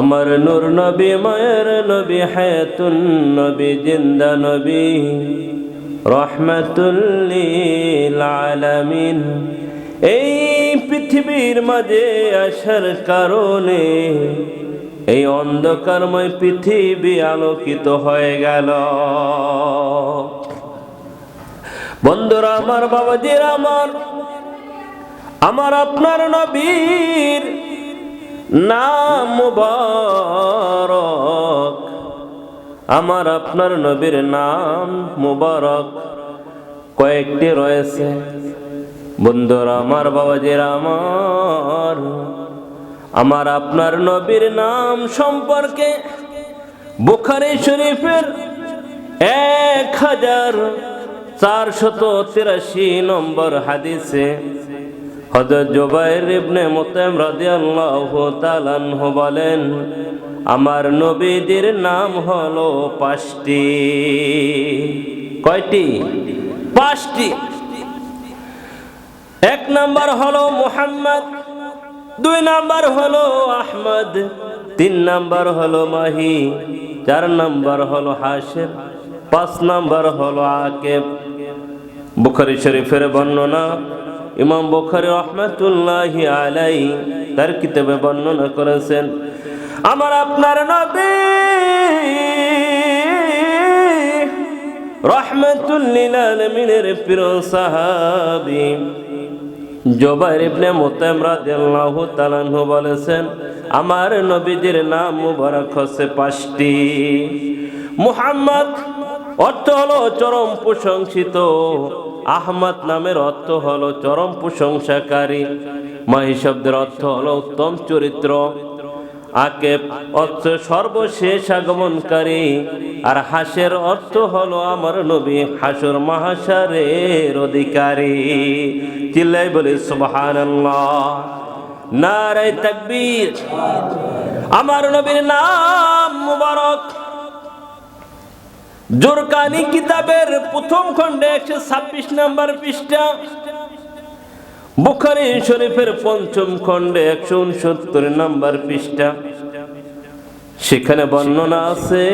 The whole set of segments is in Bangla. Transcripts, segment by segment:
আমার নূর নবী, মায়ের নবী, হায়াতুন নবী, জিন্দা নবী রহমাতুল্লিল আলামিন। এই পৃথিবীর মাঝে আসার কারণে এই অন্ধকারময় পৃথিবী আলোকিত হয়ে গেল। বন্ধুরা, আমার বাবাজির আমার আমার আপনার নবীর নাম মুবারক। আমার আপনার নবীর নাম মুবারক। কয়েকটি রয়েছে। বন্ধুরা, আমার বাবাজির, আমার। আমার আপনার নবীর নাম সম্পর্কে বুখারি শরীফের এক হাজার চারশত তিরাশি নম্বর হাদিসে হজরত জুবাইর ইবনে মুতাইম রাদিয়াল্লাহু তাআলা বলেন, আমার নবীদের নাম হলো পাঁচটি। কয়টি? পাঁচটি। এক নাম্বার হলো মুহাম্মদ, দুই নাম্বার হলো আহমদ, তিন নাম্বার হলো মাহি, চার নাম্বার হলো হাসির পাঁচ নাম্বার হলো আকেব। বুখারি শরীফের বর্ণনা ইমাম বুখারি রহমতুল্লাহ আলাই তার কিতাবে বর্ণনা করেছেন, আমার আপনার নবী রহমতুল্লিল আলমিনের প্রিয় সাহাবী জোবাইর ইবনে মুতাইম রাদিয়াল্লাহু তাআলা বলেছেন, আমার নবীজির নাম মুবারক হচ্ছে পাঁচটি। মুহাম্মদ অর্থ হলো চরম প্রশংসিত। আহমদ নামের অর্থ হলো চরম প্রশংসাকারী। মাহি শব্দের অর্থ হলো উত্তম চরিত্র। আকেব অর্থ সর্বশেষ আগমনকারী। আর হাসের অর্থ হলো আমার নবী হাসুর মহাসারের অধিকারী। চিল্লাই বলি, সুবহানাল্লাহ। নারাই তাকবীর। আমার নবীর নাম মুবারক। জোরকানি কিতাবের প্রথম খণ্ডে একশো ছাব্বিশ নম্বর পৃষ্ঠা। বুখারি শরীফের পঞ্চম খণ্ডে একশো উনসত্তর নম্বর পৃষ্ঠা। সেখানে বর্ণনা আছে,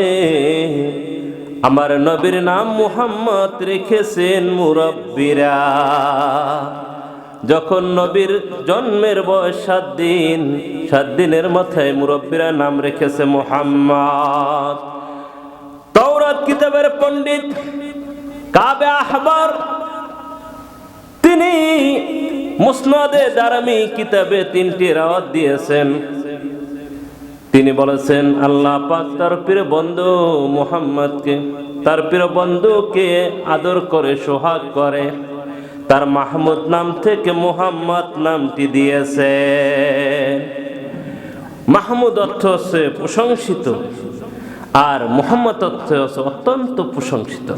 আমার নবীর নাম মুহাম্মদ রেখেছেন মুরব্বীরা। যখন নবীর জন্মের বয়স সাত দিন, সাত দিনের মাথায় মুরব্বীরা নাম রেখেছে মুহাম্মদ। কিতাবের পণ্ডিত কাবে আহবার, তিনি মুসনাদে দারামি কিতাবে তিনটি রাওয়াত দিয়েছেন। তিনি বলেছেন, আল্লাহ পাক তার প্রিয় বন্ধু মুহাম্মদকে, তার প্রিয় বন্ধুকে আদর করে, সোহাগ করে, তার মাহমুদ নাম থেকে মুহাম্মদ নামটি দিয়েছে। মাহমুদ অর্থ হচ্ছে প্রশংসিত, আর মোহাম্মদ অর্থ হচ্ছে অত্যন্ত প্রশংসিত।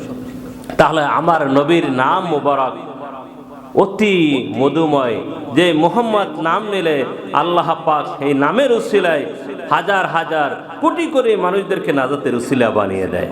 তাহলে আমার নবীর নাম মুবারক। অতি মধুময়। যে মোহাম্মদ নাম নিলে আল্লাহ পাক এই নামের উসিলায় হাজার হাজার কোটি করে মানুষদেরকে নাজাতের উসিলা বানিয়ে দেয়।